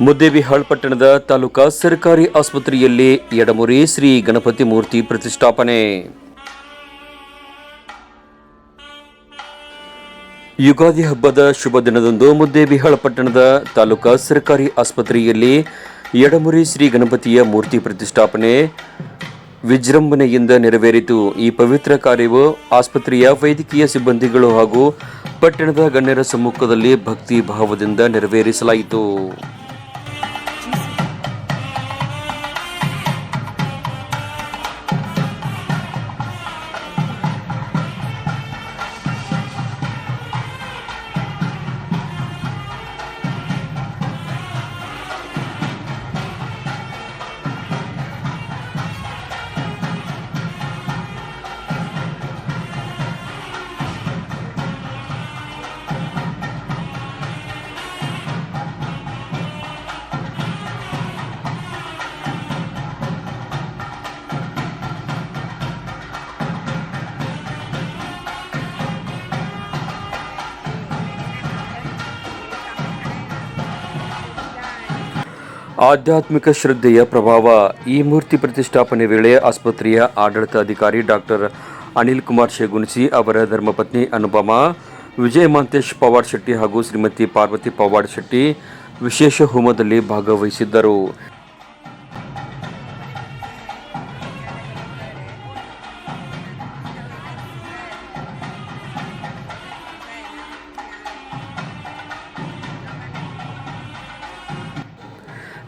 ಮುದ್ದೇಬಿಹಾಳ್ ಪಟ್ಟಣದ ತಾಲೂಕಾ ಸರ್ಕಾರಿ ಆಸ್ಪತ್ರೆಯಲ್ಲಿ ಎಡಮುರಿ ಶ್ರೀ ಗಣಪತಿ ಮೂರ್ತಿ ಪ್ರತಿಷ್ಠಾಪನೆ. ಯುಗಾದಿ ಹಬ್ಬದ ಶುಭ ದಿನದಂದು ಮುದ್ದೇಬಿಹಾಳ್ ಪಟ್ಟಣದ ತಾಲೂಕಾ ಸರ್ಕಾರಿ ಆಸ್ಪತ್ರೆಯಲ್ಲಿ ಎಡಮುರಿ ಶ್ರೀ ಗಣಪತಿಯ ಮೂರ್ತಿ ಪ್ರತಿಷ್ಠಾಪನೆ ವಿಜೃಂಭಣೆಯಿಂದ ನೆರವೇರಿತು. ಈ ಪವಿತ್ರ ಕಾರ್ಯವು ಆಸ್ಪತ್ರೆಯ ವೈದ್ಯಕೀಯ ಸಿಬ್ಬಂದಿಗಳು ಹಾಗೂ ಪಟ್ಟಣದ ಗಣ್ಯರ ಸಮ್ಮುಖದಲ್ಲಿ ಭಕ್ತಿ ಭಾವದಿಂದ ನೆರವೇರಿಸಲಾಯಿತು. ಆಧ್ಯಾತ್ಮಿಕ ಶ್ರದ್ಧೆಯ ಪ್ರಭಾವ ಈ ಮೂರ್ತಿ ಪ್ರತಿಷ್ಠಾಪನೆ ವೇಳೆ ಆಸ್ಪತ್ರೆಯ ಆಡಳಿತಾಧಿಕಾರಿ ಡಾಕ್ಟರ್ ಅನಿಲ್ ಕುಮಾರ್ ಶೇಗುಣಿಸಿ ಅವರ ಧರ್ಮಪತ್ನಿ ಅನುಪಮ, ವಿಜಯ ಮಾಂತೇಶ್ ಪವಾಡ್ ಶೆಟ್ಟಿ ಹಾಗೂ ಶ್ರೀಮತಿ ಪಾರ್ವತಿ ಪವಾಡ್ ಶೆಟ್ಟಿ ವಿಶೇಷ ಹೋಮದಲ್ಲಿ ಭಾಗವಹಿಸಿದ್ದರು.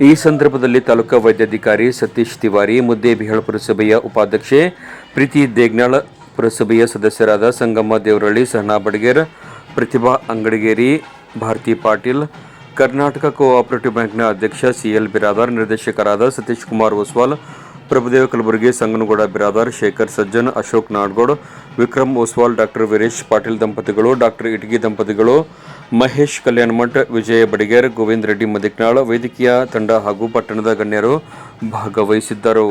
ಈ ಸಂದರ್ಭದಲ್ಲಿ ತಾಲೂಕಾ ವೈದ್ಯಾಧಿಕಾರಿ ಸತೀಶ್ ತಿವಾರಿ ಮುದ್ದೇಬಿಹಾಳ ಪುರಸಭೆಯ ಉಪಾಧ್ಯಕ್ಷೆ ಪ್ರೀತಿ ದೇಗ್ನಾಳ್, ಪುರಸಭೆಯ ಸದಸ್ಯರಾದ ಸಂಗಮ್ಮ ದೇವರಳ್ಳಿ, ಸಹನಾ ಬಡ್ಗೇರ್, ಪ್ರತಿಭಾ ಅಂಗಡಿಗೇರಿ, ಭಾರತಿ ಪಾಟೀಲ್, ಕರ್ನಾಟಕ ಕೋಆಪರೇಟಿವ್ ಬ್ಯಾಂಕ್ನ ಅಧ್ಯಕ್ಷ ಸಿಎಲ್ ಬಿರಾದಾರ್, ನಿರ್ದೇಶಕರಾದ ಸತೀಶ್ ಕುಮಾರ್ ಒಸ್ವಾಲ್ ಪ್ರಭುದೇವ ಕಲಬುರಗಿ, ಸಂಗನಗೌಡ ಬಿರಾದಾರ್, ಶೇಖರ್ ಸಜ್ಜನ್, ಅಶೋಕ್ ನಾಡ್ಗೋಡ್, ವಿಕ್ರಮ್ ಓಸ್ವಾಲ್, ಡಾಕ್ಟರ್ ವೀರೇಶ್ ಪಾಟೀಲ್ ದಂಪತಿಗಳು, ಡಾಕ್ಟರ್ ಇಟಗಿ ದಂಪತಿಗಳು, ಮಹೇಶ್ ಕಲ್ಯಾಣಮಠ್ ವಿಜಯ ಬಡಿಗೇರ್, ಗೋವಿಂದ ರೆಡ್ಡಿ ಮದಿಕ್ನಾಳ್ ವೈದ್ಯಕೀಯ ತಂಡ ಹಾಗೂ ಪಟ್ಟಣದ ಗಣ್ಯರು ಭಾಗವಹಿಸಿದ್ದರು.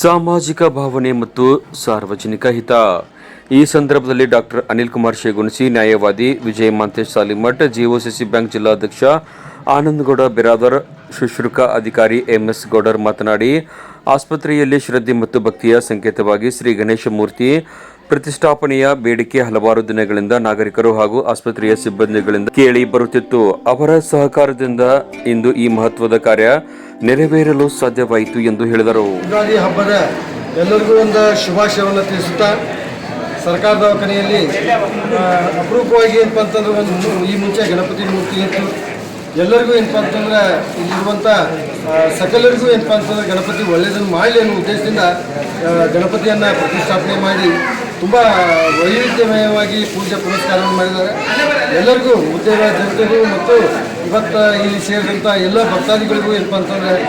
ಸಾಮಾಜಿಕ ಭಾವನೆ ಮತ್ತು ಸಾರ್ವಜನಿಕ ಹಿತ. ಈ ಸಂದರ್ಭದಲ್ಲಿ ಡಾಕ್ಟರ್ ಅನಿಲ್ ಕುಮಾರ್ ಶೇಗುಣಸಿ, ನ್ಯಾಯವಾದಿ ವಿಜಯ್ ಮಾಂತೇಶ್ ಸಾಲಿಮಠ್, ಜಿಒಸಿಸಿ ಬ್ಯಾಂಕ್ ಜಿಲ್ಲಾಧ್ಯಕ್ಷ ಆನಂದಗೌಡ ಬಿರಾದರ್ ಶುಶ್ರೂಕ ಅಧಿಕಾರಿ ಎಂಎಸ್ ಗೌಡರ್ ಮಾತನಾಡಿ, ಆಸ್ಪತ್ರೆಯಲ್ಲಿ ಶ್ರದ್ಧೆ ಮತ್ತು ಭಕ್ತಿಯ ಸಂಕೇತವಾಗಿ ಶ್ರೀ ಗಣೇಶ ಮೂರ್ತಿ ಪ್ರತಿಷ್ಠಾಪನೆಯ ಬೇಡಿಕೆ ಹಲವಾರು ದಿನಗಳಿಂದ ನಾಗರಿಕರು ಹಾಗೂ ಆಸ್ಪತ್ರೆಯ ಸಿಬ್ಬಂದಿಗಳಿಂದ ಕೇಳಿ ಬರುತ್ತಿತ್ತು. ಅವರ ಸಹಕಾರದಿಂದ ಇಂದು ಈ ಮಹತ್ವದ ಕಾರ್ಯ ನೆರವೇರಲು ಸಾಧ್ಯವಾಯಿತು ಎಂದು ಹೇಳಿದರು. ಯುಗಾದಿ ಹಬ್ಬದ ಎಲ್ಲರಿಗೂ ಒಂದು ಶುಭಾಶಯವನ್ನು ತಿಳಿಸುತ್ತಾ ಸರ್ಕಾರ ದವಾಖಾನೆಯಲ್ಲಿ ಅಪರೂಪವಾಗಿ ಏನಪ್ಪ ಅಂತಂದ್ರೆ ಒಂದು ಈ ಮುಂಚೆ ಗಣಪತಿ ಮೂರ್ತಿ ಇತ್ತು. ಎಲ್ಲರಿಗೂ ಏನಪ್ಪ ಅಂತಂದ್ರೆ ಇಲ್ಲಿರುವಂಥ ಸಕಲರಿಗೂ ಏನಪ್ಪ ಅಂತಂದ್ರೆ ಗಣಪತಿ ಒಳ್ಳೆಯದನ್ನು ಮಾಡಲಿ ಅನ್ನೋ ಉದ್ದೇಶದಿಂದ ಗಣಪತಿಯನ್ನು ಪ್ರತಿಷ್ಠಾಪನೆ ಮಾಡಿ ತುಂಬ ವೈವಿಧ್ಯಮಯವಾಗಿ ಪೂಜೆ ಪುರಸ್ಕಾರವನ್ನು ಮಾಡಿದ್ದಾರೆ. ಎಲ್ಲರಿಗೂ ಉದ್ಯೋಗ ಜನತೆಗೂ ಮತ್ತು ಇವತ್ತು ಇಲ್ಲಿ ಸೇರಿದಂಥ ಎಲ್ಲ ಭಕ್ತಾದಿಗಳಿಗೂ ಏನಪ್ಪ ಅಂತಂದರೆ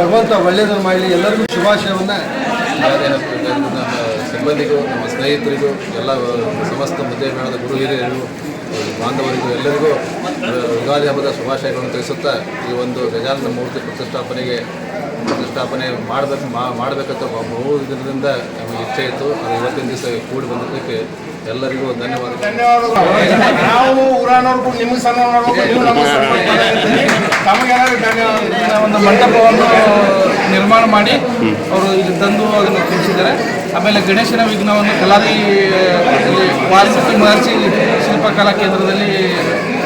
ಭಗವಂತ ಒಳ್ಳೆಯದನ್ನು ಮಾಡಲಿ, ಎಲ್ಲರಿಗೂ ಶುಭಾಶಯವನ್ನು. ನಮ್ಮ ಸಿಬ್ಬಂದಿಗೂ, ನಮ್ಮ ಸ್ನೇಹಿತರಿಗೂ, ಎಲ್ಲ ಸಮಸ್ತ ಮೇಳದ ಗುರು ಹಿರಿಯರಿಗೂ, ಬಾಂಧವರಿಗೂ ಎಲ್ಲರಿಗೂ ಯುಗಾದಿ ಹಬ್ಬದ ಶುಭಾಶಯಗಳನ್ನು ತಿಳಿಸುತ್ತಾ ಈ ಒಂದು ಗಜಾನನ ಮೂರ್ತಿ ಪ್ರತಿಷ್ಠಾಪನೆಗೆ ಪ್ರತಿಷ್ಠಾಪನೆ ಮಾಡಬೇಕು ಮಾಡಬೇಕಂತ ಬಹು ದಿನದಿಂದ ನಮಗೆ ಇಚ್ಛೆ ಇತ್ತು. ಅದು ಇವತ್ತಿನ ದಿವಸ ಕೂಡಿ ಬಂದಿದ್ದಕ್ಕೆ ಎಲ್ಲರಿಗೂ ಧನ್ಯವಾದ ನಾವು ಊರಾನವ್ರಿಗೂ ನಿಮಗೆ ಸನ್ಮಾನ ಮಾಡ್ಬೇಕು ಒಂದು ಮಂಟಪವನ್ನು ನಿರ್ಮಾಣ ಮಾಡಿ ಅವರು ಇಲ್ಲಿ ತಂದು ಅದನ್ನು ತಿಳಿಸಿದ್ದಾರೆ ಆಮೇಲೆ ಗಣೇಶನ ವಿಘ್ನವನ್ನು ಕಲಾದಿ ವಾಲ್ಮೀಕಿ ಮಹರ್ಷಿ ಶಿಲ್ಪಕಲಾ ಕೇಂದ್ರದಲ್ಲಿ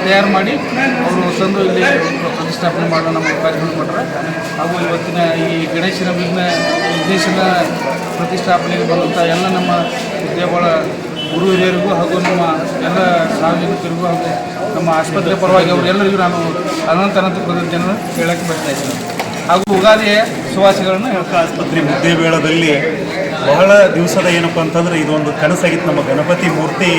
ತಯಾರು ಮಾಡಿ ಅವರು ತಂದು ಇಲ್ಲಿ ಪ್ರತಿಷ್ಠಾಪನೆ ಮಾಡೋ ನಮ್ಮ ಅವಕಾಶ ಮಾಡಿಕೊಟ್ರೆ ಹಾಗೂ ಇವತ್ತಿನ ಈ ಗಣೇಶನ ವಿಘ್ನ ವಿಘ್ನೇಶನ ಪ್ರತಿಷ್ಠಾಪನೆಗೆ ಬರುವಂಥ ಎಲ್ಲ ನಮ್ಮ ವಿದ್ಯಾಭಾಳ ಗುರು ಹಿರಿಯರಿಗೂ ಹಾಗೂ ನಮ್ಮ ಎಲ್ಲ ಸಾರ್ವಜನಿಕರಿಗೂ ಹಾಗೂ ನಮ್ಮ ಆಸ್ಪತ್ರೆ ಪರವಾಗಿ ಅವರೆಲ್ಲರಿಗೂ ನಾನು ಅನಂತ ಅನಂತ ಕೃತಜ್ಞತೆಯನ್ನು ಹೇಳಕ್ಕೆ ಬರ್ತಾ ಇದ್ದೀನಿ. ಹಾಗೂ ಉಗಾದಿಯ ಹೇಳ್ತಾ ಆಸ್ಪತ್ರೆ ಮುದ್ದೇಬೇಳದಲ್ಲಿ ಬಹಳ ದಿವಸದ ಏನಪ್ಪ ಅಂತಂದ್ರೆ ಇದೊಂದು ಕನಸಾಗಿತ್ತು. ನಮ್ಮ ಗಣಪತಿ ಮೂರ್ತಿ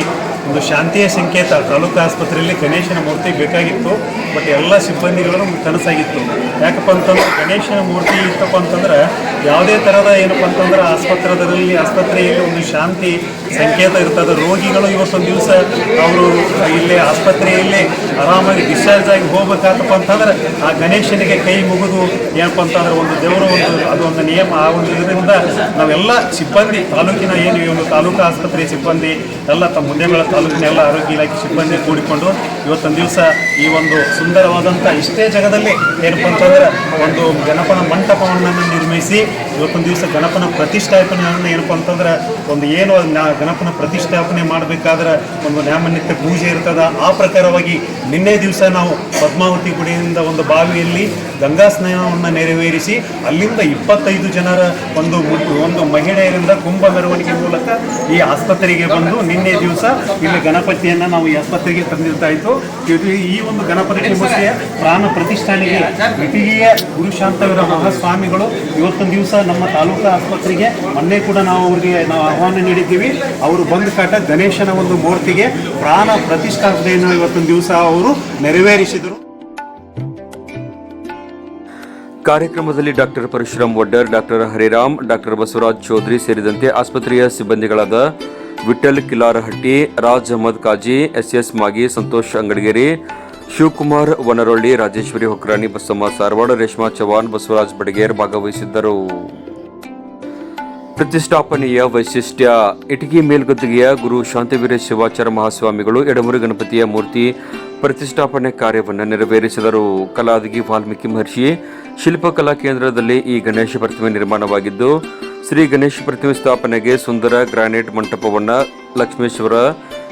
ಒಂದು ಶಾಂತಿಯ ಸಂಕೇತ. ತಾಲೂಕು ಆಸ್ಪತ್ರೆಯಲ್ಲಿ ಗಣೇಶನ ಮೂರ್ತಿ ಬೇಕಾಗಿತ್ತು, ಬಟ್ ಎಲ್ಲ ಸಿಬ್ಬಂದಿಗಳು ಕನಸಾಗಿತ್ತು. ಯಾಕಪ್ಪ ಅಂತಂದ್ರೆ ಗಣೇಶನ ಮೂರ್ತಿ ಇತ್ತಪ್ಪ ಅಂತಂದ್ರೆ ಯಾವುದೇ ಥರದ ಏನಪ್ಪ ಅಂತಂದ್ರೆ ಆಸ್ಪತ್ರೆದಲ್ಲಿ ಆಸ್ಪತ್ರೆಯಲ್ಲಿ ಒಂದು ಶಾಂತಿ ಸಂಕೇತ ಇರ್ತದೆ. ರೋಗಿಗಳು ಇವತ್ತೊಂದು ದಿವಸ ಅವರು ಇಲ್ಲೇ ಆಸ್ಪತ್ರೆಯಲ್ಲಿ ಆರಾಮಾಗಿ ಡಿಸ್ಚಾರ್ಜ್ ಆಗಿ ಹೋಗ್ಬೇಕಾತಪ್ಪ ಅಂತಂದ್ರೆ ಆ ಗಣೇಶನಿಗೆ ಕೈ ಮುಗಿದು ಏನಪ್ಪ ಅಂತಂದ್ರೆ ಒಂದು ದೇವರು ಒಂದು ಅದು ಒಂದು ನಿಯಮ, ಆ ಒಂದು ಇದರಿಂದ ನಾವೆಲ್ಲ ಸಿಬ್ಬಂದಿ, ತಾಲೂಕಿನ ಏನು ಒಂದು ತಾಲೂಕು ಆಸ್ಪತ್ರೆ ಸಿಬ್ಬಂದಿ, ಎಲ್ಲ ತಮ್ಮ ಮುಂದೆಗಳ ತಾಲೂಕಿನ ಎಲ್ಲ ಆರೋಗ್ಯ ಇಲಾಖೆ ಸಿಬ್ಬಂದಿ ಕೂಡಿಕೊಂಡು ಇವತ್ತೊಂದು ದಿವಸ ಈ ಒಂದು ಸುಂದರವಾದಂಥ ಇಷ್ಟೇ ಜಗದಲ್ಲಿ ಏನಪ್ಪ ಅಂತಂದ್ರೆ ಒಂದು ಗಣಪನ ಮಂಟಪವನ್ನು ನಿರ್ಮಿಸಿ Gracias. ಇವತ್ತೊಂದು ದಿವಸ ಗಣಪನ ಪ್ರತಿಷ್ಠಾಪನೆಯನ್ನು ಏನಪ್ಪ ಅಂತಂದ್ರೆ ಒಂದು ಏನು ಗಣಪನ ಪ್ರತಿಷ್ಠಾಪನೆ ಮಾಡಬೇಕಾದ್ರೆ ಒಂದು ನ್ಯಾಮನಿತ್ಯ ಪೂಜೆ ಇರ್ತದ. ಆ ಪ್ರಕಾರವಾಗಿ ನಿನ್ನೆ ದಿವಸ ನಾವು ಪದ್ಮಾವತಿ ಗುಡಿಯಿಂದ ಒಂದು ಬಾವಿಯಲ್ಲಿ ಗಂಗಾ ಸ್ನಾನವನ್ನು ನೆರವೇರಿಸಿ ಅಲ್ಲಿಂದ ಇಪ್ಪತ್ತೈದು ಜನರ ಒಂದು ಒಂದು ಮಹಿಳೆಯರಿಂದ ಕುಂಭ ಮೆರವಣಿಗೆ ಮೂಲಕ ಈ ಆಸ್ಪತ್ರೆಗೆ ಬಂದು ನಿನ್ನೆ ದಿವಸ ಇಲ್ಲಿ ಗಣಪತಿಯನ್ನು ನಾವು ಈ ಆಸ್ಪತ್ರೆಗೆ ತಂದಿರ್ತಾ ಇತ್ತು ಇದು ಈ ಒಂದು ಗಣಪತಿ ಮೂರ್ತಿಯ ಪ್ರಾಣ ಪ್ರತಿಷ್ಠಾನಿಗೆ ಇಟಗಿಯ ಗುರುಶಾಂತವೀರ ಮಹಾಸ್ವಾಮಿಗಳು ಇವತ್ತೊಂದು ದಿವಸ ನಮ್ಮ ತಾಲೂಕು ಆಸ್ಪತ್ರೆಗೆ ಮೊನ್ನೆ ಕೂಡ ನಾವು ಅವರಿಗೆ ನಾವು ಆಹ್ವಾನ ನೀಡಿದ್ದೀವಿ. ಅವರು ಬಂದ ಕಾಟ ಗಣೇಶನ ಒಂದು ಮೂರ್ತಿಗೆ ಪ್ರಾಣ ಪ್ರತಿಷ್ಠಾಪನೆಯನ್ನು ಇವತ್ತೊಂದು ದಿವಸ ಅವರು ನೆರವೇರಿಸಿದರು. ಕಾರ್ಯಕ್ರಮದಲ್ಲಿ doctor Parashuram Vaddar, doctor Hariram, doctor Basavaraj Chaudhari ಸೇರಿದಂತೆ ಆಸ್ಪತ್ರೆಯ ಸಿಬ್ಬಂದಿಗಳಾದ ವಿಠಲ್ ಕಿಲಾರಹಟ್ಟಿ, ರಾಜ್ ಅಹಮದ್ ಕಾಜಿ ಎಸ್ ಮಾಗಿ, ಸಂತೋಷ್ ಅಂಗಡಿಗೇರಿ ಶಿವಕುಮಾರ್, ವನರೊಳ್ಳಿ, ರಾಜೇಶ್ವರಿ ಹೊಕ್ರಾಣಿ ಬಸಮ್ಮ ಸಾರವಾಡ, ರೇಷ್ಮಾ ಚವಾನ್ ಬಸವರಾಜ್ ಬಡಗೇರ್ ಭಾಗವಹಿಸಿದ್ದರು. ಪ್ರತಿಷ್ಠಾಪನೆಯ ವೈಶಿಷ್ಟ್ಯ, ಇಟಗಿ ಮೇಲ್ಗದ್ದಿಗೆಯ ಗುರು ಶಾಂತಿವೀರ ಶಿವಾಚಾರ್ಯ ಮಹಾಸ್ವಾಮಿಗಳು, ಎಡಮುರಿ ಗಣಪತಿಯ ಮೂರ್ತಿ ಪ್ರತಿಷ್ಠಾಪನೆ ಕಾರ್ಯವನ್ನು ನೆರವೇರಿಸಿದರು. ಕಲಾದಗಿ ವಾಲ್ಮೀಕಿ ಮಹರ್ಷಿ ಶಿಲ್ಪಕಲಾ ಕೇಂದ್ರದಲ್ಲಿ ಈ ಗಣೇಶ ಪ್ರತಿಮೆ ನಿರ್ಮಾಣವಾಗಿದ್ದು, ಶ್ರೀ ಗಣೇಶ ಪ್ರತಿಮೆ ಸ್ಥಾಪನೆಗೆ ಸುಂದರ ಗ್ರಾನೈಟ್ ಮಂಟಪವನ್ನು ಲಕ್ಷ್ಮೇಶ್ವರ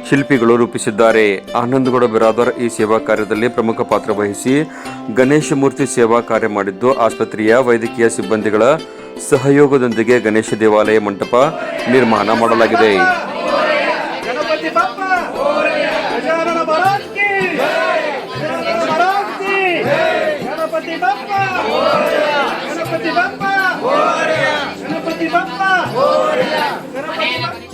ಶಿಲ್ಪಿಗಳು ರೂಪಿಸಿದ್ದಾರೆ. ಆನಂದಗೌಡ ಬಿರಾದರ್ ಈ ಸೇವಾ ಕಾರ್ಯದಲ್ಲಿ ಪ್ರಮುಖ ಪಾತ್ರ ವಹಿಸಿ ಗಣೇಶ ಮೂರ್ತಿ ಸೇವಾ ಕಾರ್ಯ ಮಾಡಿದ್ದು, ಆಸ್ಪತ್ರೆಯ ವೈದ್ಯಕೀಯ ಸಿಬ್ಬಂದಿಗಳ ಸಹಯೋಗದೊಂದಿಗೆ ಗಣೇಶ ದೇವಾಲಯ ಮಂಟಪ ನಿರ್ಮಾಣ ಮಾಡಲಾಗಿದೆ. ಗಣಪತಿ